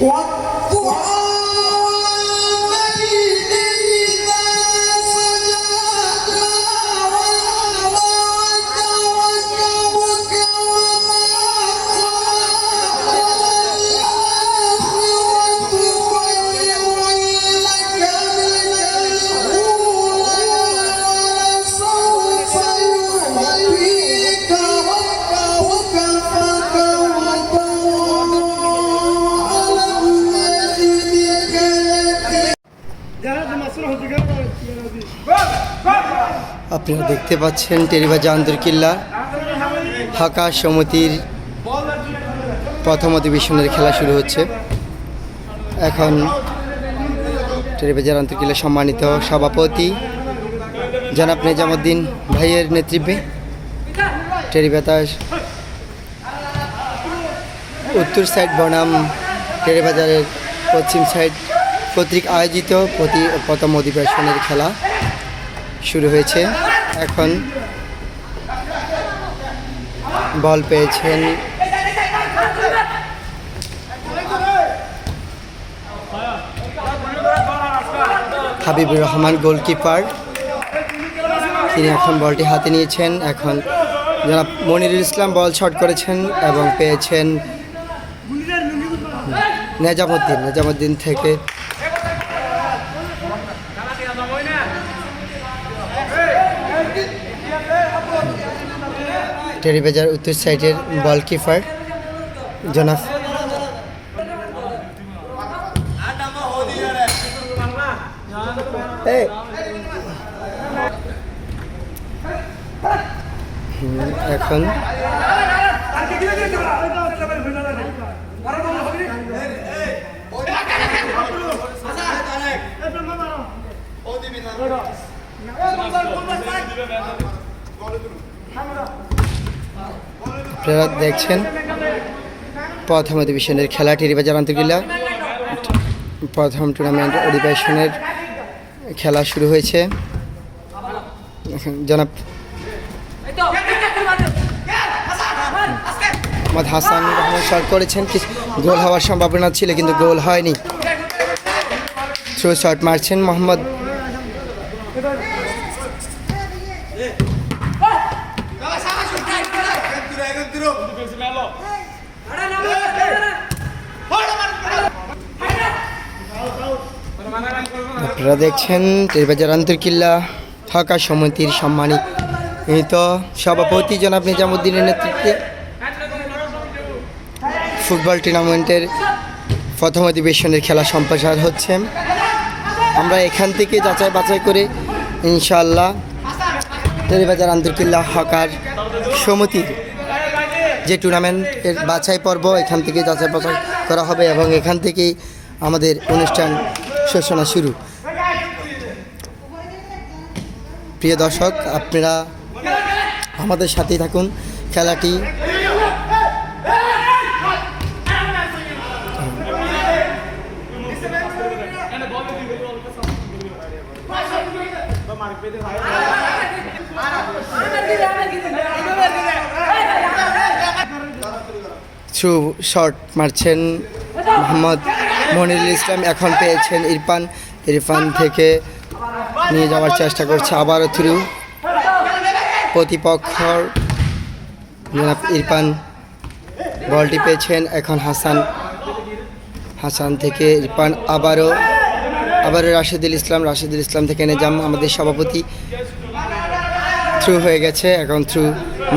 我我 আপনারা দেখতে পাচ্ছেন টেরিবাজা আন্তর্কিল্লা হাকা সমিতির প্রথম অধিবেশনের খেলা শুরু হচ্ছে। এখন টেরিবাজার আন্তর্কিল্লা সম্মানিত সভাপতি জনাব নিজামুদ্দিন ভাইয়ের নেতৃত্বে টেরিবাতাস উত্তর সাইড বনাম টেরিবাজারের পশ্চিম সাইড কর্তৃক আয়োজিত প্রতি প্রথম অধিবেশনের খেলা শুরু হয়েছে। এখন বল পেয়েছেন। হাবিবুর রহমান গোলকিপার। তিনি এখন বলটি হাতে নিয়েছেন। এখন জনাব মনিরুল ইসলাম বল শট করেছেন এবং পেয়েছেন নেজামুদ্দিন। নেজামুদ্দিন থেকে টেরিবাজার উত্তর সাইডের বল কিপার এখন আপনারা দেখছেন প্রথম অধিবেশনের খেলা টেরিবাজার আন্তর্কিল্লা প্রথম টুর্নামেন্ট অধিবেশনের খেলা শুরু হয়েছে। জনাব মোহাম্মদ হাসান রহমান শট করেছেন। গোল হওয়ার সম্ভাবনা ছিল কিন্তু গোল হয়নি। থ্রো শট মারছেন মোহাম্মদ আপনারা দেখছেন টেরবাজার আন্তর্কিল্লা হাকা সমিতির সম্মানিত সভাপতি জনাব নিজামুদ্দিনের নেতৃত্বে ফুটবল টুর্নামেন্টের প্রথম অধিবেশনের খেলা সম্প্রচার হচ্ছে। আমরা এখান থেকে যাচাই বাছাই করে ইনশাআল্লাহ টেরিবাজার আন্তর্কিল্লা হকার সমিতির যে টুর্নামেন্টের বাছাই পর্ব এখান থেকে যাচাই বাছাই করা হবে এবং এখান থেকেই আমাদের অনুষ্ঠান সূচনা শুরু। প্রিয় দর্শক আপনারা আমাদের সাথেই থাকুন। খেলাটি থ্রু শট মারছেন মোহাম্মদ মনিরুল ইসলাম এখন পেয়েছেন ইরফান। ইরফান থেকে নিয়ে যাওয়ার চেষ্টা করছে আবারও থ্রু। প্রতিপক্ষর ইরফান বলটি পেয়েছেন এখন হাসান। হাসান থেকে ইরফান আবারও আবারও রাশেদুল ইসলাম রাশেদুল ইসলাম থেকে নেজাম আমাদের সভাপতি। থ্রু হয়ে গেছে, এখন থ্রু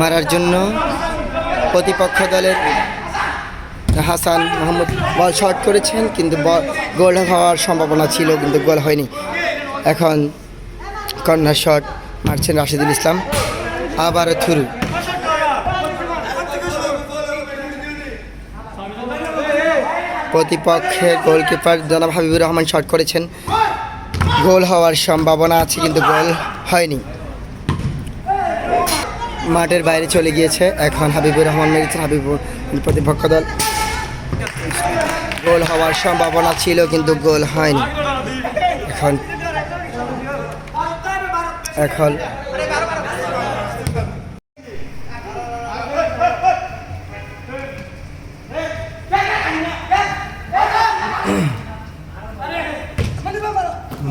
মারার জন্য প্রতিপক্ষ দলের হাসান মোহাম্মদ বল শট করেছেন, কিন্তু গোল হওয়ার সম্ভাবনা ছিল, কিন্তু গোল হয়নি। এখন কর্নার শট মারছেন রাশিদুল ইসলাম। আবার থুরু। প্রতিপক্ষের গোলকিপার জনাব হাবিবুর রহমান শট করেছেন। গোল হওয়ার সম্ভাবনা আছে, কিন্তু গোল হয়নি। মাঠের বাইরে চলে গিয়েছে এখন হাবিবুর রহমান মেরেছেন হাবিবুর প্রতিপক্ষ দল। গোল হওয়ার সম্ভাবনা ছিল, কিন্তু গোল হয়নি। এখন এখন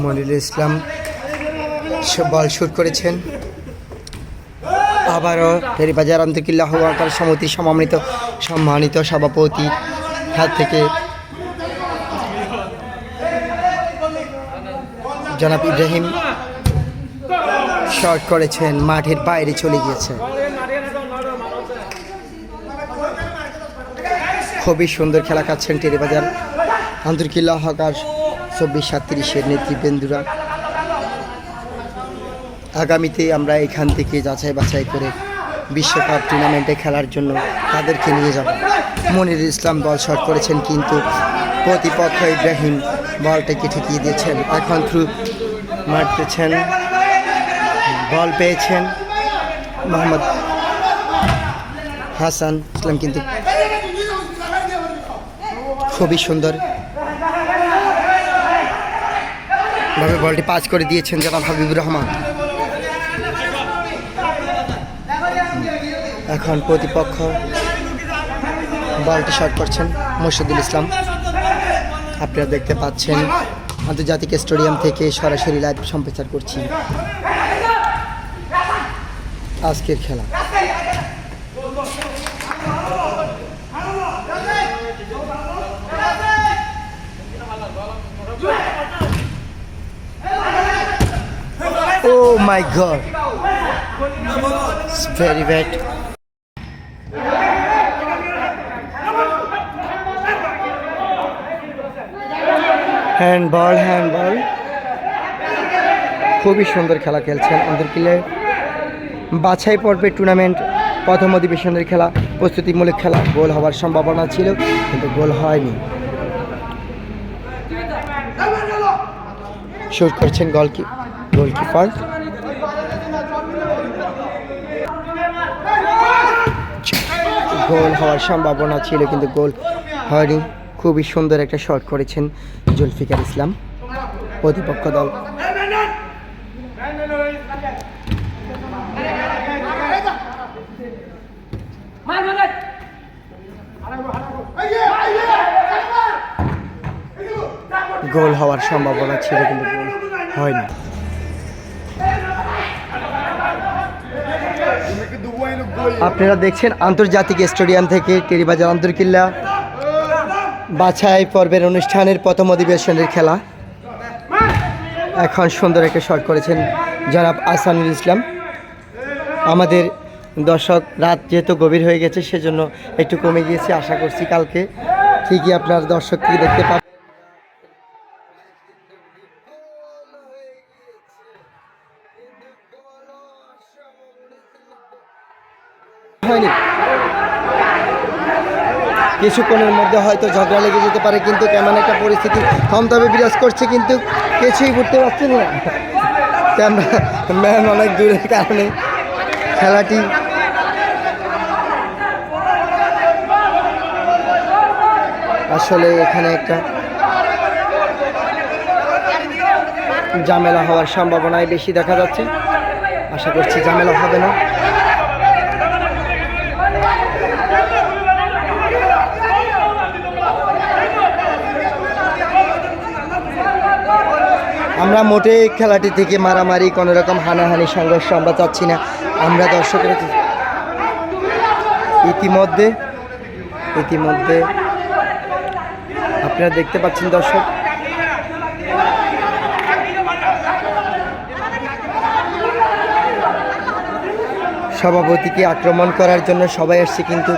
মনির ইসলাম বল শুট করেছেন। আবারও ফেরিবাজার আন্তকিল্লাহ আকার সমিতি সম্মানিত সম্মানিত সভাপতি হাত থেকে জনাব ইব্রাহিম শর্ট করেছেন, মাঠের বাইরে চলে গিয়েছে। খুবই সুন্দর খেলা কাটছেন টেরিবাজার। আন্তর্কিল্লা হকার চব্বিশ সাতত্রিশের নেতৃবৃন্দুরা। আগামীতে আমরা এখান থেকে যাচাই বাছাই করে বিশ্বকাপ টুর্নামেন্টে খেলার জন্য তাদেরকে নিয়ে যাব। মনির ইসলাম বল শট করেছেন, কিন্তু প্রতিপক্ষ ইব্রাহিম বলটাকে ঠেকিয়ে দিয়েছেন। এখন থ্রু মারতেছেন, বল পেয়েছেন মোহাম্মদ হাসান ইসলাম, কিন্তু খুবই সুন্দর ভাবে বলটি পাস করে দিয়েছেন জনাব হাবিবুর রহমান। এখন প্রতিপক্ষ বলটি শট করছেন মুর্শিদুল ইসলাম। আপনারা দেখতে পাচ্ছেন আন্তর্জাতিক স্টেডিয়াম থেকে সরাসরি লাইভ সম্প্রচার করছি। আজকের খেলা। ও my god. Very very handball handball. খুবই সুন্দর খেলা খেলছেন আন্তর্কিলে। বাছাই পর্বের টুর্নামেন্ট প্রথম অধিবেশনের খেলা, প্রস্তুতিমূলক খেলা, গোল হওয়ার সম্ভাবনা ছিল, কিন্তু গোল হয়নি। শুট করছেন গোলকি গোলকিপার গোল হওয়ার সম্ভাবনা ছিল, কিন্তু গোল হয়নি। খুবই সুন্দর একটা শট করেছেন জুলফিকার ইসলাম প্রতিপক্ষ দল। গোল হওয়ার সম্ভাবনা ছিল কিন্তু গোল হয়নি। আপনারা দেখছেন আন্তর্জাতিক স্টেডিয়াম থেকে টেরিবাজার আন্তর্কিল্লা বাছাই পর্বের অনুষ্ঠানের প্রথম অধিবেশনের খেলা। এখন সুন্দর একটা শট করেছেন জনাব আসানুল ইসলাম। আমাদের দর্শক রাত যেহেতু গভীর হয়ে গেছে, সেজন্য একটু কমে গিয়েছে। আশা করছি কালকে ঠিকই আপনার দর্শককে দেখতে পাবেন। কিছুক্ষণের মধ্যে হয়তো ঝগড়া লেগে যেতে পারে, কিন্তু কেমন একটা পরিস্থিতি থমথমে বিরাজ করছে, কিন্তু কিছুই করতে পারছেন না। ক্যামেরা, ম্যান অনেক দূরের কারণে খেলাটি আসলে এখানে একটা ঝামেলা হওয়ার সম্ভাবনাই বেশি দেখা যাচ্ছে। আশা করছি ঝামেলা হবে না। আমরা মোটেই খেলাটি থেকে মারামারি, কোনো রকম হানাহানি, সংঘর্ষ আমরা চাচ্ছি না। আমরা দর্শকের ইতিমধ্যে ইতিমধ্যে আপনারা দেখতে পাচ্ছেন দর্শক। সভাপতিকে আক্রমণ করার জন্য সবাই আসছে কিন্তু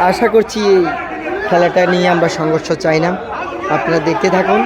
আশা করছি এই খেলাটা নিয়ে আমরা সংঘর্ষ চাই না। আপনারা দেখতে থাকুন।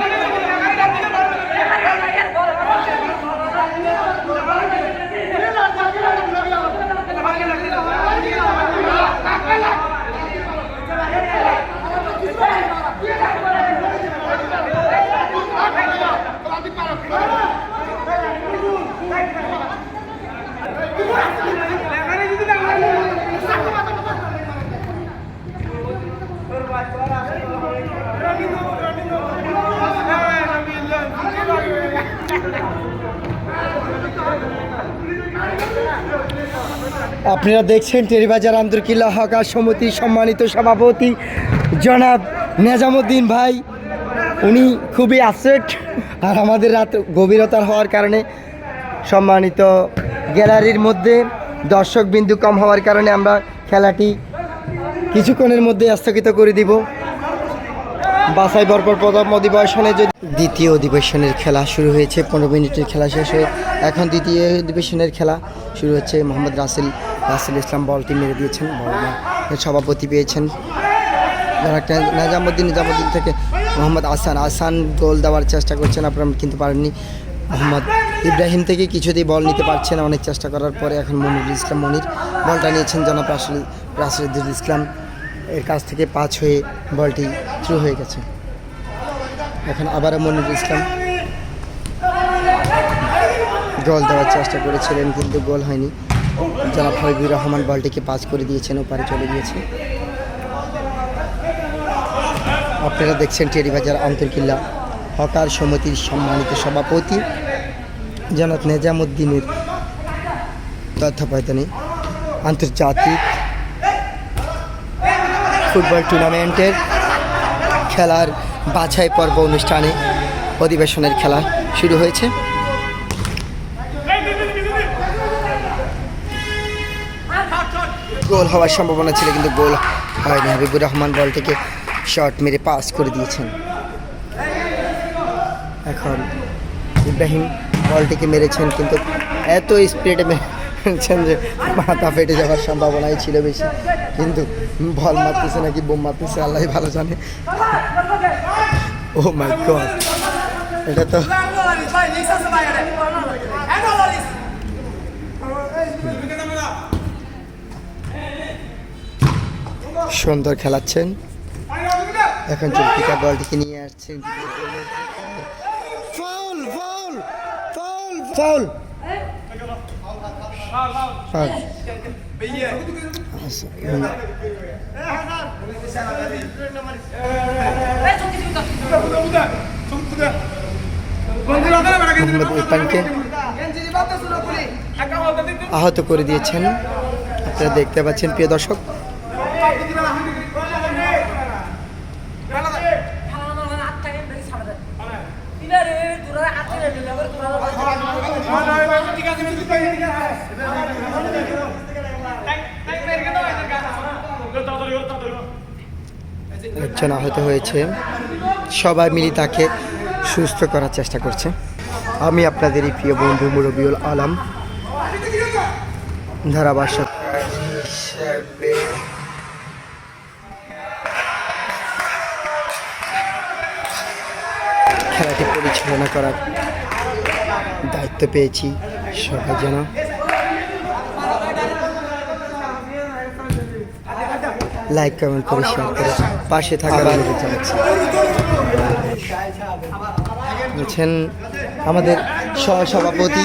আপনারা দেখছেন টেরিবাজার আন্তর্কিল্লা হকার সমিতির সম্মানিত সভাপতি জনাব নেজামুদ্দিন ভাই। উনি খুবই আপসেট আর আমাদের রাত গভীরতার হওয়ার কারণে সম্মানিত গ্যালারির মধ্যে দর্শক বিন্দু কম হওয়ার কারণে আমরা খেলাটি কিছুক্ষণের মধ্যে স্থগিত করে দিব। বাসাই বরপর প্রথম অধিবেশনে যদি দ্বিতীয় অধিবেশনের খেলা শুরু হয়েছে, পনেরো মিনিটের খেলা শেষ হয়ে এখন দ্বিতীয় অধিবেশনের খেলা শুরু হচ্ছে। মোহাম্মদ রাসেল রাসেল ইসলাম বলটি মেরে দিয়েছেন। সভাপতি পেয়েছেন। নিজামুদ্দিন নিজামুদ্দিন থেকে মোহাম্মদ আসান আসান গোল দেওয়ার চেষ্টা করছেন, আপনারা কিন্তু পারেননি। মোহাম্মদ ইব্রাহিম থেকে কিছুতেই বল নিতে পারছেন অনেক চেষ্টা করার পরে এখন মনিরুল ইসলাম মনির বলটা নিয়েছেন জনাব রাসুল রাসুলুদ্দিন ইসলাম। এর কাছ থেকে পাঁচ হয়ে বলটি থ্রু হয়ে গেছে। এখন আবারও মনির ইসলাম গোল দেওয়ার চেষ্টা করেছিলেন, কিন্তু গোল হয়নি। জনাব হাবিবুর রহমান বলটিকে পাস করে দিয়েছেন, ওপারে চলে গিয়েছে। আপনারা দেখছেন টেরিবাজার আন্তর্কিল্লা হকার সমিতির সম্মানিত সভাপতি জনাব নেজামুদ্দিনের তত্ত্বাবধানে আন্তর্জাতিক ফুটবল টুর্নামেন্টের খেলার বাছাই পর্ব অনুষ্ঠানে, অধিবেশনের খেলা শুরু হয়েছে। গোল হওয়ার সম্ভাবনা ছিল, কিন্তু গোল হয়নি। হাবিবুর রহমান বলটিকে শট মেরে পাস করে দিয়েছেন। এখন ইব্রাহিম বলটিকে মেরেছেন, কিন্তু এত স্পিডে মেরেছেন যে, মাথা ফেটে যাওয়ার সম্ভাবনাই ছিল বেশি। কিন্তু বল মারতেছে নাকি বোম মারতেছে, আল্লাহ ভালো জানে। ও মাই গড এটা তো সুন্দর খেলাচ্ছেন। এখন জুলফিকার বলটিকে নিয়ে আসছেন ফাউল ফাউল ফাউল ফাউল আহত করে দিয়েছেন। আপনারা দেখতে পাচ্ছেন প্রিয় দর্শক। একজন আহত হয়েছে। সবাই মিলে তাকে সুস্থ করার চেষ্টা করছে। আমি আপনাদের এই প্রিয় বন্ধু মুরবিউল আলম। ধারাভাষ্য খেলাটি পরিচালনা করার দায়িত্ব পেয়েছি সবাই যেন লাইক কমেন্ট করে শেয়ার করে পাশে থাকার অনুরোধ জানাচ্ছি। বলছেন আমাদের সহ সভাপতি